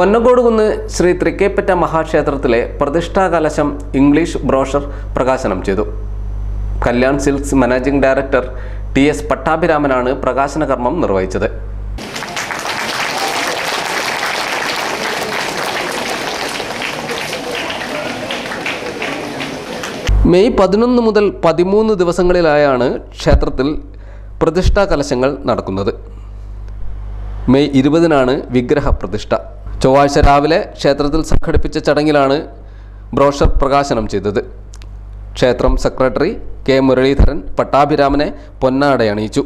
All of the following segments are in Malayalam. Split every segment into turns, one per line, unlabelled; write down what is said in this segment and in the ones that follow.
പൊന്നക്കോട് കുന്ന് ശ്രീ തൃക്കേപ്പറ്റ മഹാക്ഷേത്രത്തിലെ പ്രതിഷ്ഠാ കലശം ഇംഗ്ലീഷ് ബ്രോഷർ പ്രകാശനം ചെയ്തു. Kalyan Silks managing director T S പട്ടാഭിരാമനാണ് പ്രകാശന കർമ്മം നിർവഹിച്ചത്. മെയ് പതിനൊന്ന് മുതൽ പതിമൂന്ന് ദിവസങ്ങളിലായാണ് ക്ഷേത്രത്തിൽ പ്രതിഷ്ഠാ കലശങ്ങൾ നടക്കുന്നത്. മെയ് ഇരുപതിനാണ് വിഗ്രഹ പ്രതിഷ്ഠ. ചൊവ്വാഴ്ച രാവിലെ ക്ഷേത്രത്തിൽ സംഘടിപ്പിച്ച ചടങ്ങിലാണ് ബ്രോഷർ പ്രകാശനം ചെയ്തത്. ക്ഷേത്രം സെക്രട്ടറി കെ മുരളീധരൻ പട്ടാഭിരാമനെ പൊന്നാടയണിയിച്ചു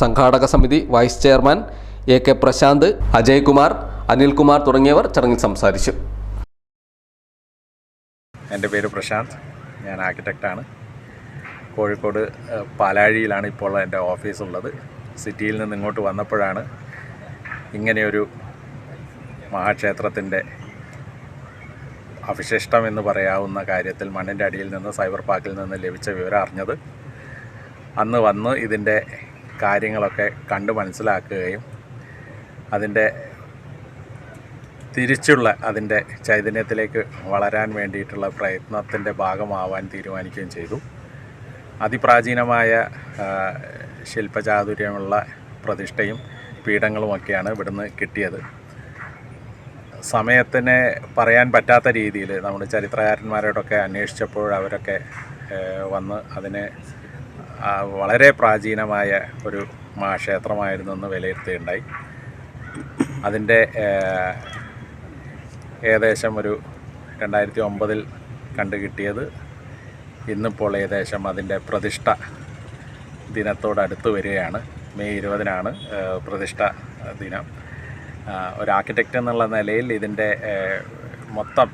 സംഘാടക സമിതി vice chairman A K Prashanth Ajaykumar Anilkumar തുടങ്ങിയവർ ചടങ്ങിൽ സംസാരിച്ചു.
എന്റെ പേര് പ്രശാന്ത്. ഞാൻ ആർക്കിടെക്റ്റാണ് കോഴിക്കോട് പാലാഴിയിലാണ് ഇപ്പോൾ എന്റെ ഓഫീസുള്ളത് സിറ്റിയിൽ നിന്ന് ഇങ്ങോട്ട് വന്നപ്പോഴാണ് ഇങ്ങനെയൊരു മഹാക്ഷേത്രത്തിന്റെ അവശിഷ്ടം എന്ന് പറയാവുന്ന കാര്യത്തിൽ മണ്ണിന്റെ അടിയിൽ നിന്ന് സൈബർ പാർക്കിൽ നിന്ന് ലഭിച്ച വിവരം അറിഞ്ഞത് അന്ന് വന്ന് ഇതിന്റെ കാര്യങ്ങളൊക്കെ കണ്ട് മനസ്സിലാക്കുകയും അതിന്റെ തിരിച്ചുള്ള അതിന്റെ ചൈതന്യത്തിലേക്ക് വളരാൻ വേണ്ടിയിട്ടുള്ള പ്രയത്നത്തിന്റെ ഭാഗമാവാൻ തീരുമാനിക്കുകയും ചെയ്തു. അതിപ്രാചീനമായ ശില്പചാതുര്യമുള്ള പ്രതിഷ്ഠയും പീഠങ്ങളുമൊക്കെയാണ് ഇവിടുന്ന് കിട്ടിയത്. സമയത്തിന് പറയാൻ പറ്റാത്ത രീതിയിൽ നമ്മൾ ചരിത്രകാരന്മാരോടൊക്കെ അന്വേഷിച്ചപ്പോൾ അവരൊക്കെ വന്ന് അതിനെ വളരെ പ്രാചീനമായ ഒരു മഹാക്ഷേത്രമായിരുന്നു എന്ന് വിലയിരുത്തുകയുണ്ടായി. അതിന്റെ ഏകദേശം ഒരു രണ്ടായിരത്തി ഒമ്പതിൽ കണ്ടു കിട്ടിയത് ഇന്നിപ്പോൾ ഏകദേശം അതിന്റെ പ്രതിഷ്ഠ ദിനത്തോടടുത്ത് വരികയാണ്. മെയ് ഇരുപതിനാണ് പ്രതിഷ്ഠ ദിനം. ഒരു ആർക്കിടെക്റ്റ് എന്നുള്ള നിലയിൽ ഇതിന്റെ മൊത്തം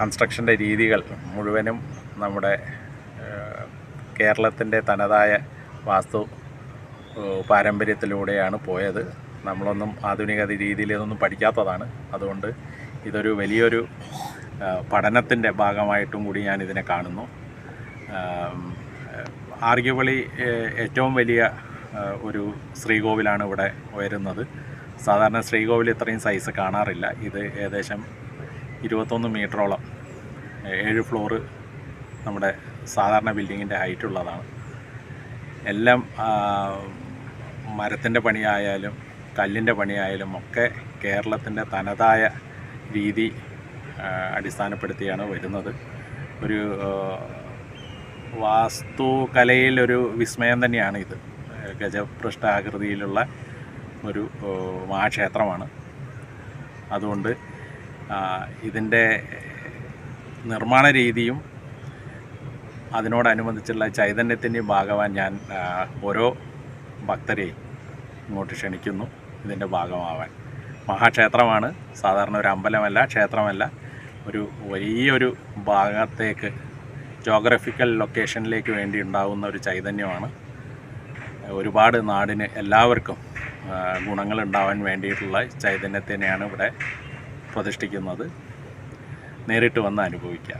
കൺസ്ട്രക്ഷന്റെ രീതികൾ മുഴുവനും നമ്മുടെ കേരളത്തിന്റെ തനതായ വാസ്തു പാരമ്പര്യത്തിലൂടെയാണ് പോയത്. നമ്മളൊന്നും ആധുനിക രീതിയിൽ ഇതൊന്നും പഠിക്കാത്തതാണ്. അതുകൊണ്ട് ഇതൊരു വലിയൊരു പഠനത്തിന്റെ ഭാഗമായിട്ടും കൂടി ഞാൻ ഇതിനെ കാണുന്നു ആർഗ്യവളി ഏറ്റവും വലിയ ഒരു ശ്രീകോവിലാണ് ഇവിടെ ഉയരുന്നത് സാധാരണ ശ്രീകോവിൽ ഇത്രയും സൈസ് കാണാറില്ല. ഇത് ഏകദേശം ഇരുപത്തൊന്ന് മീറ്ററോളം ഏഴ് ഫ്ലോറ് നമ്മുടെ സാധാരണ ബിൽഡിങ്ങിന്റെ ഹൈറ്റ് ഉള്ളതാണ്. എല്ലാം മരത്തിന്റെ പണിയായാലും കല്ലിന്റെ പണിയായാലും ഒക്കെ കേരളത്തിന്റെ തനതായ രീതി അടിസ്ഥാനപ്പെടുത്തിയാണ് വരുന്നത്. ഒരു വാസ്തുകലയിലൊരു വിസ്മയം തന്നെയാണ് ഇത്. ഗജപൃഷ്ഠാകൃതിയിലുള്ള ഒരു മഹാക്ഷേത്രമാണ്. അതുകൊണ്ട് ഇതിന്റെ നിർമ്മാണ രീതിയും അതിനോടനുബന്ധിച്ചുള്ള ചൈതന്യത്തിന്റെയും ഭാഗമാൻ ഞാൻ ഓരോ ഭക്തരെയും ഇങ്ങോട്ട് ക്ഷണിക്കുന്നു. ഇതിന്റെ ഭാഗമാവാൻ. മഹാക്ഷേത്രമാണ്. സാധാരണ ഒരു അമ്പലമല്ല ക്ഷേത്രമല്ല. ഒരു വലിയൊരു ഭാഗത്തേക്ക് ജോഗ്രഫിക്കൽ ലൊക്കേഷനിലേക്ക് വേണ്ടി ഉണ്ടാകുന്ന ഒരു ചൈതന്യമാണ്. ഒരുപാട് നാടിന് എല്ലാവർക്കും ഗുണങ്ങൾ ഉണ്ടാവാൻ വേണ്ടിയിട്ടുള്ള ചൈതന്യത്തിനെയാണ് ഇവിടെ പ്രതിഷ്ഠിക്കുന്നത്. നേരിട്ട് വന്ന് അനുഭവിക്കുക